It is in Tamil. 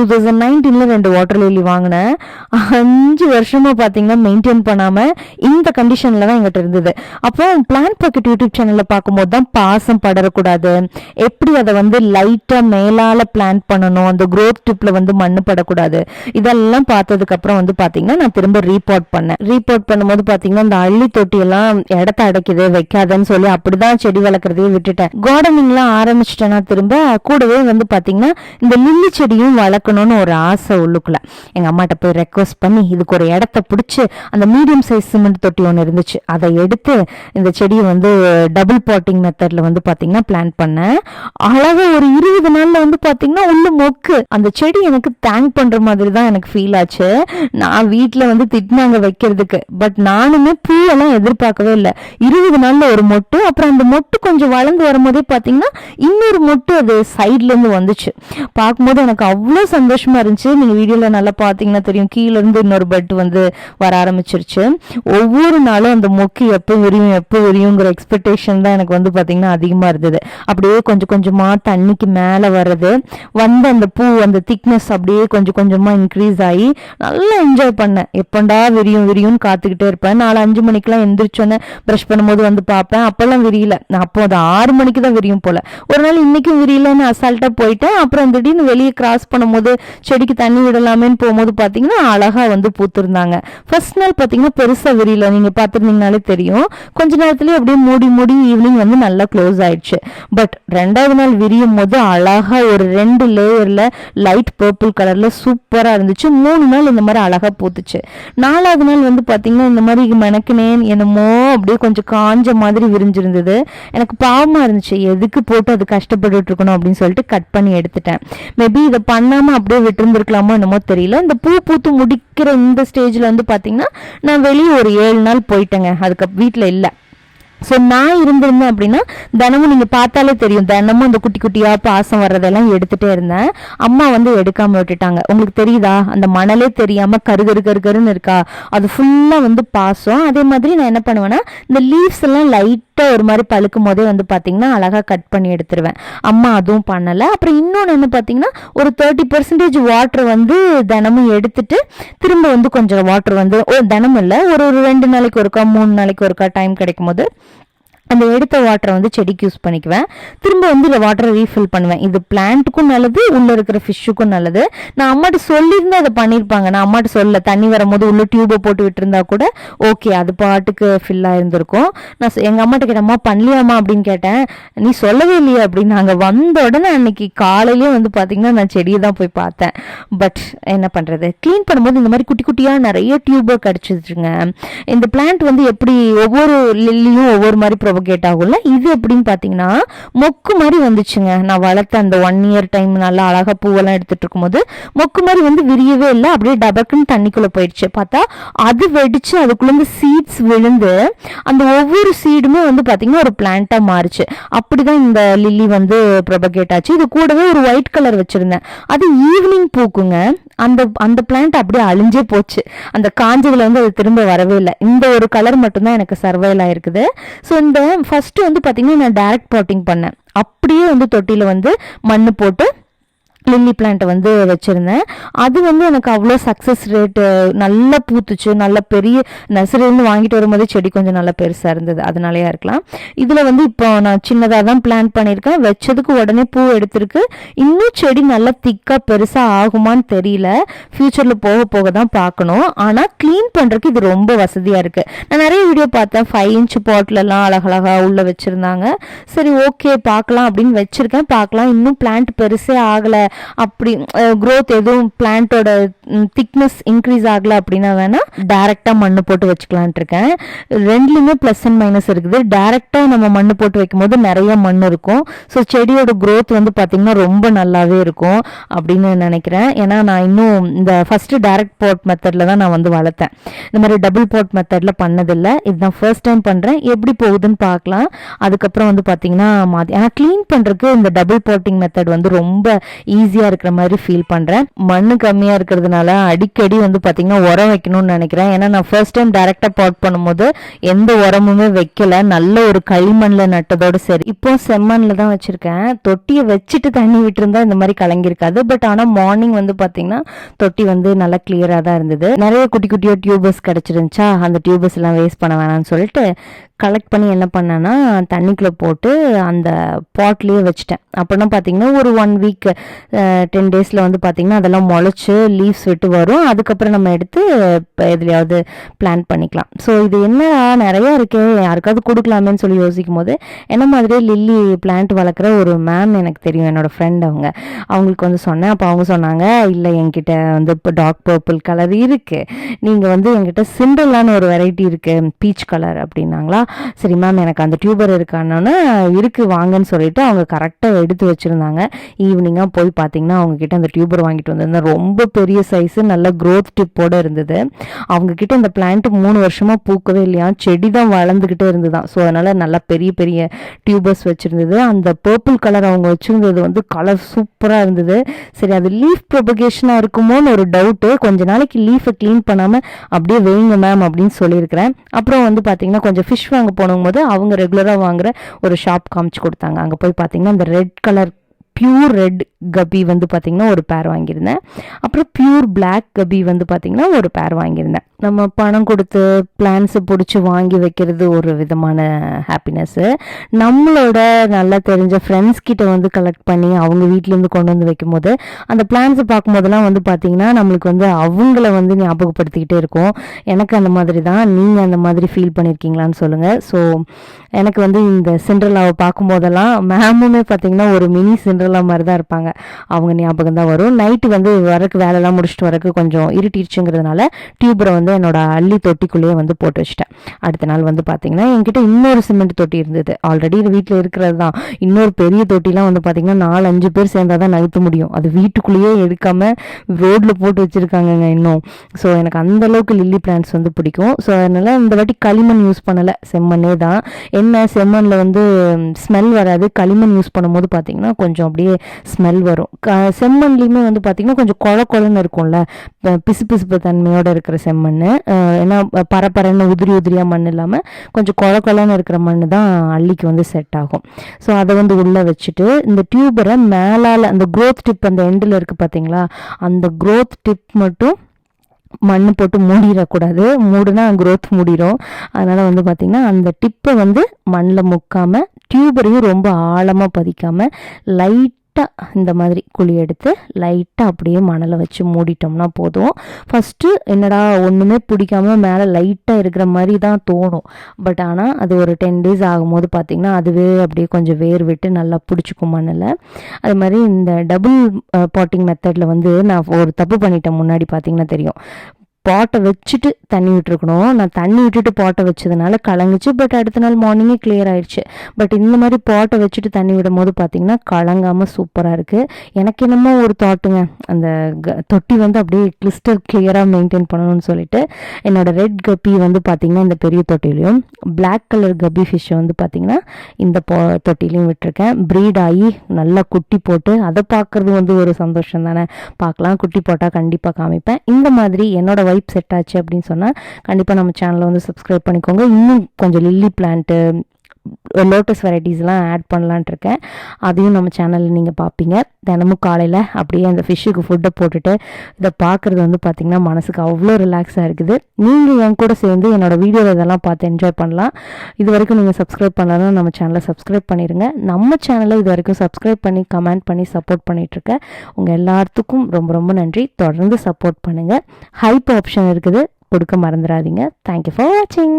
டூ தௌசண்ட் நைன்டீனில் ரெண்டு வாட்டர் லில்லி வாங்கினேன். அஞ்சு வருஷமாக பார்த்தீங்கன்னா மெயின்டைன் பண்ணாமல் இந்த கண்டிஷனில் தான் எங்கிட்ட இருந்தது. அப்போ பிளான் பாக்கெட் யூடியூப் சேனலில் பார்க்கும்போது தான் பாசம் படரக்கூடாது. எப்படி அதை வந்து லைட்டாக மேலால் பிளான் பண்ணணும்? அந்த க்ரோத் டிப்பில் வந்து மண்ணு படக்கூடாது. இதெல்லாம் பார்த்ததுக்கப்புறம் வந்து பார்த்தீங்கன்னா நான் திரும்ப ரீபோர்ட் பண்ணேன். ரீபோர்ட் பண்ணும்போது பார்த்தீங்கன்னா அந்த அள்ளி தொட்டியெல்லாம் இடத்த அடைக்குது வைக்காதன்னு சொல்லி அப்படிதான் செடி வளர்க்குறதையே விட்டுட்டேன். கார்டனிங்லாம் ஆரம்பிச்சிட்டேன்னா திரும்ப கூடவே வந்து பார்த்தீங்கன்னா இந்த லில்லி செடியும் வளர்க்கணும்னு ஒரு ஆசை உள்ளுக்குள்ள. எங்கள் அம்மாட்ட போய் ரெக்வஸ்ட் பண்ணி இதுக்கு ஒரு இடத்த பிடிச்சி அந்த மீடியம் சைஸ் சிமெண்ட் தொட்டி ஒன்று இருந்துச்சு. அதை எடுத்து இந்த செடியை வந்து டபுள் பாட்டிங் மெத்தடில் வந்து பார்த்தீங்கன்னா பிளான் பண்ணேன். அழகாக ஒரு இருபது நாளில் வந்து பார்த்தீங்கன்னா உள்ள மொக்கு. அந்த செடி எனக்கு தேங்க் பண்ணுற மாதிரி தான் எனக்கு ஃபீல் ஆச்சு. நான் வீட்டில் வந்து திட்டினாங்க வைக்கிறதுக்கு. பட் நானுமே பூவெல்லாம் எதிர்பார்க்கவே இல்லை. இருபது நாளில் ஒரு மொட்டு அப்புறம் அந்த மொட்டு கொஞ்சம் வளர்ந்து வரும்போதே பார்த்தீங்கன்னா இன்னொரு மொட்டு அது சைட்லேருந்து வந்துச்சு. பார்க்கும்போது எனக்கு அவ்வளோ சந்தோஷமா இருந்துச்சு. நீங்கள் வீடியோவில் நல்லா பார்த்தீங்கன்னா தெரியும். கீழ இருந்து இன்னொரு பட் வந்து வர ஆரம்பிச்சிருச்சு. ஒவ்வொரு நாளும் அந்த மொக்கு எப்போ விரியும் எப்போ விரியுங்கிற எக்ஸ்பெக்டேஷன் தான் எனக்கு வந்து பார்த்தீங்கன்னா அதிகமாக இருந்தது. அப்படியே கொஞ்சம் கொஞ்சமாக தண்ணிக்கு மேலே வர்றது. வந்த அந்த பூ அந்த திக்னஸ் அப்படியே கொஞ்சம் கொஞ்சமாக இன்க்ரீஸ் ஆகி நல்லா என்ஜாய் பண்ணேன். எப்பண்டா விரியும் விரியும்னு காத்துக்கிட்டே இருப்பேன். நாலு அஞ்சு மணிக்கெல்லாம் எந்திரிச்சோன்னே ப்ரஷ் பண்ணும்போது வந்து பார்ப்பேன் அப்போல்லாம் விரியல. நான் அப்போ அது ஆறு மணிக்கு தான் விரியும் போல. ஒரு நாள் இன்னைக்கும் விரியலன்னு அசால்ட்டாக போயிட்டேன். அப்புறம் திடீர்னு வெளியே கிராஸ் பண்ணும்போது செடிக்கு தண்ணி விடலாமேன்னு போகும்போது பார்த்தீங்கன்னா அழகாக வந்து பூத்துருந்தாங்க. ஃபர்ஸ்ட் நாள் பார்த்தீங்கன்னா பெருசாக விரியல. நீங்கள் பார்த்துருந்தீங்கனாலே தெரியும். கொஞ்ச நேரத்துலேயே அப்படியே மூடி மூடி ஈவினிங் வந்து நல்லா க்ளோஸ் ஆயிடுச்சு. பட் ரெண்டாவது நாள் விரியும் போது அழகாக ஒரு ரெண்டு லேயரில் லைட் பர்பிள் கலரில் சூப்பராக இருந்துச்சு. மூணு நாள் இந்த மாதிரி அழகாக பூத்துச்சு. நாலாவது நாள் வந்து பார்த்தீங்கன்னா இந்த மாதிரி மெனக்கினேன் என்னமோ அப்படியே கொஞ்சம் காஞ்ச மாதிரி விரிஞ்சிருந்தது. எனக்கு பாவமாக இருந்துச்சு. எதுக்கு போட்டு அது கஷ்டப்பட்டுட்டு இருக்கணும் அப்படின்னு சொல்லிட்டு கட் பண்ணி எடுத்துட்டேன். மேபி இதை பண்ணாமல் பண்ணாம அப்படியே விட்டுருந்துருக்கலாமோ என்னமோ தெரியல. இந்த பூ பூத்து முடிக்கிற இந்த ஸ்டேஜ்ல வந்து பாத்தீங்கன்னா நான் வெளியே ஒரு ஏழு நாள் போயிட்டேங்க. அதுக்கு வீட்டில் இல்லை. ஸோ நான் இருந்திருந்தேன் அப்படின்னா தினமும் நீங்கள் பார்த்தாலே தெரியும். தினமும் அந்த குட்டி குட்டியாக பாசம் வர்றதெல்லாம் எடுத்துகிட்டே இருந்தேன். அம்மா வந்து எடுக்காமல் விட்டுட்டாங்க. உங்களுக்கு தெரியுதா? அந்த மணலே தெரியாமல் கரு கரு கரு கருன்னு இருக்கா? அது ஃபுல்லாக வந்து பாசம். அதே மாதிரி நான் என்ன பண்ணுவேன்னா இந்த லீவ்ஸ் எல்லாம் லைட்டாக ஒரு மாதிரி பழுக்கும் போதே வந்து பார்த்தீங்கன்னா அழகாக கட் பண்ணி எடுத்துருவேன். அம்மா அதுவும் பண்ணலை. அப்புறம் இன்னொன்று என்ன பார்த்தீங்கன்னா ஒரு தேர்ட்டி பர்சன்டேஜ் வாட்டர் வந்து தினமும் எடுத்துட்டு திரும்ப வந்து கொஞ்சம் வாட்டர் வந்து ஓ தினமும் இல்லை. ஒரு ஒரு ரெண்டு நாளைக்கு ஒருக்கா மூணு நாளைக்கு ஒருக்கா டைம் கிடைக்கும் போது அந்த எடுத்த வாட்டரை வந்து செடிக்கு யூஸ் பண்ணிக்குவேன். திரும்ப வந்து இந்த வாட்டரை ரீஃபில் பண்ணுவேன். இது பிளான்ட்டுக்கும் நல்லது உள்ளே இருக்கிற ஃபிஷ்ஷுக்கும் நல்லது. நான் அம்மாட்ட சொல்லியிருந்தா அதை பண்ணியிருப்பாங்க. நான் அம்மாட்ட சொல்ல தண்ணி வரும்போது உள்ள டியூபை போட்டு விட்டுருந்தா கூட ஓகே அது பாட்டுக்கு ஃபில்லாக இருந்திருக்கும் நான் எங்கள் அம்மாட்ட கேட்டேன் அம்மா பண்ணலையாம்மா? அப்படின்னு கேட்டேன். நீ சொல்லவே இல்லையே அப்படின்னு. நாங்கள் வந்த உடனே அன்னைக்கு காலையிலேயே வந்து பார்த்தீங்கன்னா நான் செடியை தான் போய் பார்த்தேன். பட் என்ன பண்ணுறது க்ளீன் பண்ணும்போது இந்த மாதிரி குட்டி குட்டியாக நிறைய டியூபை கிடச்சிருச்சுங்க. இந்த பிளான்ட் வந்து எப்படி ஒவ்வொரு லில்லியும் ஒவ்வொரு மாதிரி ப்ரொபகேட் ஆகும்ல? இது எப்படின்னு பார்த்தீங்கன்னா மொக்கு மாதிரி வந்துச்சுங்க. நான் வளர்த்த அந்த ஒன் இயர் டைம் நல்லா அழகாக பூவெல்லாம் எடுத்துட்டு இருக்கும்போது மொக்கு மாதிரி வந்து விரியவே இல்லை. அப்படியே டபக்குன்னு தண்ணிக்குள்ளே போயிடுச்சு. பார்த்தா அது வெடிச்சு அதுக்குள்ள சீட்ஸ் விழுந்து அந்த ஒவ்வொரு சீடுமே வந்து பார்த்தீங்கன்னா ஒரு பிளான்ட்டா மாறுச்சு. அப்படிதான் இந்த லில்லி வந்து ப்ரொபகேட் ஆச்சு. இது கூடவே ஒரு ஒயிட் கலர் வச்சுருந்தேன். அது ஈவினிங் பூக்குங்க. அந்த அந்த பிளான்ட் அப்படியே அழிஞ்சே போச்சு. அந்த காஞ்சதுல வந்து அது திரும்ப வரவே இல்லை. இந்த ஒரு கலர் மட்டும்தான் எனக்கு சர்வைல் ஆயிருக்குது. ஸோ இந்த ஃபர்ஸ்ட் வந்து பார்த்திங்கன்னா நான் டைரக்ட் பாட்டிங் பண்ணேன். அப்படியே வந்து தொட்டியில் வந்து மண்ணு போட்டு லில்லி பிளான்ட்டை வந்து வச்சுருந்தேன். அது வந்து எனக்கு அவ்வளோ சக்ஸஸ் ரேட்டு நல்லா பூத்துச்சு. நல்ல பெரிய நர்சரியிலேருந்து வாங்கிட்டு வரும்போதே செடி கொஞ்சம் நல்லா பெருசாக இருந்தது. அதனாலயா இருக்கலாம். இதில் வந்து இப்போ நான் சின்னதாக தான் பிளான் பண்ணியிருக்கேன். வச்சதுக்கு உடனே பூ எடுத்திருக்கு. இன்னும் செடி நல்லா திக்காக பெருசாக ஆகுமான்னு தெரியல. ஃப்யூச்சரில் போக போக தான் பார்க்கணும். ஆனால் க்ளீன் பண்ணுறதுக்கு இது ரொம்ப வசதியாக இருக்குது நான் நிறைய வீடியோ பார்த்தேன். ஃபைவ் இன்ச் பாட்டிலெல்லாம் அழகழகாக உள்ளே வச்சுருந்தாங்க. சரி ஓகே பார்க்கலாம் அப்படின்னு வச்சுருக்கேன். பார்க்கலாம். இன்னும் பிளான்ட் பெருசே ஆகலை. அப்படி க்ரோத் எதுவும் பிளான்ட்டோட திக்னஸ் இன்க்ரீஸ் ஆகலை அப்படின்னா வேணால் டேரெக்டாக மண் போட்டு வச்சுக்கலான்ட்டு இருக்கேன். ரெண்டுலையுமே ப்ளஸ் அண்ட் மைனஸ் இருக்குது. டேரெக்டாக நம்ம மண் போட்டு வைக்கும்போது நிறைய மண் இருக்கும். ஸோ செடியோட க்ரோத் வந்து பார்த்திங்கன்னா ரொம்ப நல்லாவே இருக்கும் அப்படின்னு நினைக்கிறேன். ஏன்னா நான் இன்னும் இந்த ஃபஸ்ட்டு டேரக்ட் போட் மெத்தடில் தான் நான் வந்து வளர்த்தேன். இந்த மாதிரி டபுள் போட் மெத்தடில் பண்ணதில்லை. இதுதான் ஃபர்ஸ்ட் டைம் பண்ணுறேன் எப்படி போகுதுன்னு பார்க்கலாம் அதுக்கப்புறம் வந்து பார்த்தீங்கன்னா மாற்றி ஆனால் க்ளீன் பண்ணுறதுக்கு இந்த டபுள் போட்டிங் மெத்தட் வந்து ரொம்ப ஈஸியாக இருக்கிற மாதிரி ஃபீல் பண்ணுறேன் மண் கம்மியாக இருக்கிறதுனால அடிக்கடி வந்து பார்த்தீங்கன்னா உரம் வைக்கணும்னு நினைக்கிறேன். ஏன்னா நான் ஃபர்ஸ்ட் டைம் டேரெக்டாக பாட் பண்ணும்போது எந்த உரமுமே வைக்கல. நல்ல ஒரு களிமண்ணில் நட்டதோடு சரி. இப்போ செம்மண்ணில் தான் வச்சுருக்கேன். தொட்டியை வச்சுட்டு தண்ணி விட்டுருந்தா இந்த மாதிரி கலங்கியிருக்காது. பட் ஆனால் மார்னிங் வந்து பார்த்தீங்கன்னா தொட்டி வந்து நல்லா கிளியராக தான் இருந்தது. நிறைய குட்டி குட்டியாக டியூபஸ் கிடச்சிருந்துச்சா? அந்த டியூபஸ் எல்லாம் வேஸ்ட் பண்ண வேணாம்னு சொல்லிட்டு கலெக்ட் பண்ணி என்ன பண்ணேன்னா தண்ணிக்குள்ளே போட்டு அந்த பாட்லேயே வச்சுட்டேன். அப்படின்னா பார்த்தீங்கன்னா ஒரு ஒன் வீக் டென் டேஸில் வந்து பார்த்தீங்கன்னா அதெல்லாம் முளைச்சி லீவ்ஸ் விட்டு வரும். அதுக்கப்புறம் நம்ம எடுத்து இப்போ எதுலையாவது பிளான் பண்ணிக்கலாம். ஸோ இது என்ன நிறையா இருக்கே யாருக்காவது கொடுக்கலாமேன்னு சொல்லி யோசிக்கும் போது என்ன மாதிரியே லில்லி பிளான்ட் வளர்க்குற ஒரு மேம் எனக்கு தெரியும் என்னோடய ஃப்ரெண்ட் அவங்க. அவங்களுக்கு வந்து சொன்னேன் அப்போ அவங்க சொன்னாங்க இல்லை என்கிட்ட வந்து இப்போ டார்க் பர்பிள் கலர் இருக்குது நீங்கள் வந்து என்கிட்ட சிண்டல்லான்னு ஒரு வெரைட்டி இருக்குது பீச் கலர் அப்படின்னாங்களா. சரி மேம் எனக்கு அந்த டியூபர் இருக்கானோன்னு இருக்குது வாங்கன்னு சொல்லிட்டு அவங்க கரெக்டாக எடுத்து வச்சுருந்தாங்க. ஈவினிங்காக போய் பார்த்தீங்கன்னா அவங்கக்கிட்ட அந்த டியூபர் வாங்கிட்டு வந்திருந்தேன். ரொம்ப பெரிய சைஸு நல்ல க்ரோத் டிப்போடு இருந்தது. அவங்கக்கிட்ட அந்த இந்த பிளான்ட் மூணு வருஷமாக பூக்கவே இல்லையா? செடி தான் வளர்ந்துக்கிட்டே இருந்துதான் ஸோ அதனால் நல்லா பெரிய பெரிய டியூபர்ஸ் வச்சுருந்தது. அந்த பர்பிள் கலர் அவங்க வச்சுருந்தது வந்து கலர் சூப்பராக இருந்தது. சரி அது லீஃப் ப்ரொபகேஷனாக இருக்குமோன்னு ஒரு டவுட்டு கொஞ்ச நாளைக்கு லீஃபை க்ளீன் பண்ணாமல் அப்படியே வைங்க மேம் அப்படின்னு சொல்லியிருக்கிறேன். அப்புறம் வந்து பார்த்தீங்கன்னா கொஞ்சம் ஃபிஷ் வாங்க போனபோது அவங்க ரெகுலராக வாங்குற ஒரு ஷாப் காமிச்சு கொடுத்தாங்க. அங்கே போய் பார்த்தீங்கன்னா அந்த ரெட் கலர் பியூர் ரெட் கபி வந்து பார்த்திங்கன்னா ஒரு பேர் வாங்கியிருந்தேன். அப்புறம் பியூர் பிளாக் கபி வந்து பார்த்திங்கன்னா ஒரு பேர் வாங்கியிருந்தேன். நம்ம பணம் கொடுத்து பிளான்ஸை பிடிச்சி வாங்கி வைக்கிறது ஒரு விதமான ஹாப்பினஸ்ஸு நம்மளோட நல்லா தெரிஞ்ச ஃப்ரெண்ட்ஸ் கிட்ட வந்து கலெக்ட் பண்ணி அவங்க வீட்டிலேருந்து கொண்டு வந்து வைக்கும்போது அந்த பிளான்ஸை பார்க்கும்போதெல்லாம் வந்து பார்த்திங்கன்னா நம்மளுக்கு வந்து அவங்கள வந்து ஞாபகப்படுத்திக்கிட்டே இருக்கும். எனக்கு அந்த மாதிரி தான் நீங்கள் அந்த மாதிரி ஃபீல் பண்ணியிருக்கீங்களான்னு சொல்லுங்கள் ஸோ எனக்கு வந்து இந்த சிண்ட்ரலாவை பார்க்கும்போதெல்லாம் மேமுமே பார்த்திங்கன்னா ஒரு மினி சிண்ட்ரலா மாதிரி தான் இருப்பாங்க. அவங்க ஞாபகம் தான் வரும். நைட்டு வந்து வரக்கு வேலைலாம் முடிச்சுட்டு வரக்கு கொஞ்சம் இருட்டிடுச்சுங்கிறதுனால டியூபரை வந்து என்னோட அள்ளி தொட்டிக்குள்ளேயே வந்து போட்டு வச்சிட்டேன். அடுத்த நாள் வந்து பார்த்தீங்கன்னா என்கிட்ட இன்னொரு சிமெண்ட் தொட்டி இருந்தது. ஆல்ரெடி இது வீட்டில் இருக்கிறது தான் இன்னொரு பெரிய தொட்டிலாம் வந்து பார்த்தீங்கன்னா நாலு அஞ்சு பேர் சேர்ந்தால் தான் நகர்த்த முடியும். அது வீட்டுக்குள்ளேயே எடுக்காமல் ரோட்டில் போட்டு வச்சுருக்காங்கங்க இன்னும். ஸோ எனக்கு அந்த அளவுக்கு லில்லி பிளான்ஸ் வந்து பிடிக்கும். ஸோ அதனால் இந்த வாட்டி களிமண் யூஸ் பண்ணலை. செம்மண்ணே தான். என்ன செம்மண்ணில் வந்து ஸ்மெல் வராது. களிமண் யூஸ் பண்ணும்போது பார்த்தீங்கன்னா கொஞ்சம் அப்படியே ஸ்மெல் வரும். க செம்மண்லேயுமே வந்து பார்த்தீங்கன்னா கொஞ்சம் கொழ கொழன்னு இருக்கும்ல. பிசு பிசுப்பு தன்மையோடு இருக்கிற செம்மண் ஏன்னா பரப்பரன்னு உதிரி மாதிரியாக மண் இல்லாமல் கொஞ்சம் கொழ கொழன்னு இருக்கிற மண் தான் அள்ளிக்கு வந்து செட் ஆகும். ஸோ அதை வந்து உள்ளே வச்சுட்டு இந்த டியூபரை மேலால் அந்த க்ரோத் டிப் அந்த எண்டில் இருக்குது பார்த்தீங்களா அந்த க்ரோத் டிப் மட்டும் மண் போட்டு மூடிடக்கூடாது மூடுனா க்ரோத் மூடிடும் அதனால் வந்து பார்த்திங்கன்னா அந்த டிப்பை வந்து மண்ணில் முக்காமல் டியூபரையும் ரொம்ப ஆழமாக பதிக்காமல் லைட் லைட்டாக இந்த மாதிரி குழி எடுத்து லைட்டாக அப்படியே மணலை வச்சு மூடிட்டோம்னா போதும். ஃபஸ்ட்டு என்னடா ஒன்றுமே பிடிக்காம மேலே லைட்டாக இருக்கிற மாதிரி தான் தோணும். பட் ஆனால் அது ஒரு டென் டேஸ் ஆகும்போது பார்த்திங்கன்னா அதுவே அப்படியே கொஞ்சம் வேர் விட்டு நல்லா பிடிச்சிக்கும் மணலை. அது மாதிரி இந்த டபுள் பாட்டிங் மெத்தடில் வந்து நான் ஒரு தப்பு பண்ணிட்டேன் முன்னாடி பார்த்திங்கன்னா தெரியும். பாட்டை வச்சுட்டு தண்ணி விட்டுருக்கணும். நான் தண்ணி விட்டுட்டு பாட்டை வச்சதுனால கலங்குச்சு. பட் அடுத்த நாள் மார்னிங்கே கிளியர் ஆயிடுச்சு. பட் இந்த மாதிரி பாட்டை வச்சுட்டு தண்ணி விடும் போது பார்த்தீங்கன்னா கலங்காமல் சூப்பராக இருக்குது எனக்கு என்னமோ ஒரு தாட்டுங்க அந்த தொட்டி வந்து அப்படியே கிறிஸ்டல் கிளியராக மெயின்டைன் பண்ணணும்னு சொல்லிட்டு என்னோட ரெட் கப்பி வந்து பார்த்திங்கன்னா இந்த பெரிய தொட்டிலையும் பிளாக் கலர் கப்பி ஃபிஷ்ஷை வந்து பார்த்திங்கன்னா இந்த போ தொட்டிலையும் விட்டுருக்கேன். ப்ரீட் ஆகி நல்லா குட்டி போட்டு அதை பார்க்குறது வந்து ஒரு சந்தோஷம் தானே. பார்க்கலாம். குட்டி போட்டால் கண்டிப்பாக காமிப்பேன். இந்த மாதிரி என்னோட வைப் செட் ஆச்சு அப்படின்னு சொன்னால் கண்டிப்பாக நம்ம சேனலை வந்து சப்ஸ்கிரைப் பண்ணிக்கோங்க. இன்னும் கொஞ்சம் லில்லி பிளான்ட்டு லோட்டஸ் வெரைட்டிஸ்லாம் ஆட் பண்ணலான்ட்டு இருக்கேன் அதையும் நம்ம சேனலில் நீங்கள் பார்ப்பீங்க தினமும் காலையில் அப்படியே அந்த ஃபிஷ்ஷுக்கு ஃபுட்டை போட்டுட்டு இதை பார்க்குறது வந்து பார்த்திங்கன்னா மனசுக்கு அவ்வளோ ரிலாக்ஸாக இருக்குது. நீங்கள் என் கூட சேர்ந்து என்னோடய வீடியோவில் இதெல்லாம் பார்த்து என்ஜாய் பண்ணலாம். இது வரைக்கும் நீங்கள் சப்ஸ்கிரைப் பண்ணலாம் நம்ம சேனலை சப்ஸ்கிரைப் பண்ணிடுங்க நம்ம சேனலை இது வரைக்கும் சப்ஸ்கிரைப் பண்ணி கமெண்ட் பண்ணி சப்போர்ட் பண்ணிகிட்ருக்க உங்கள் எல்லாத்துக்கும் ரொம்ப ரொம்ப நன்றி. தொடர்ந்து சப்போர்ட் பண்ணுங்கள் ஹைப் ஆப்ஷன் இருக்குது. கொடுக்க மறந்துடாதீங்க. தேங்க்யூ ஃபார் வாட்சிங்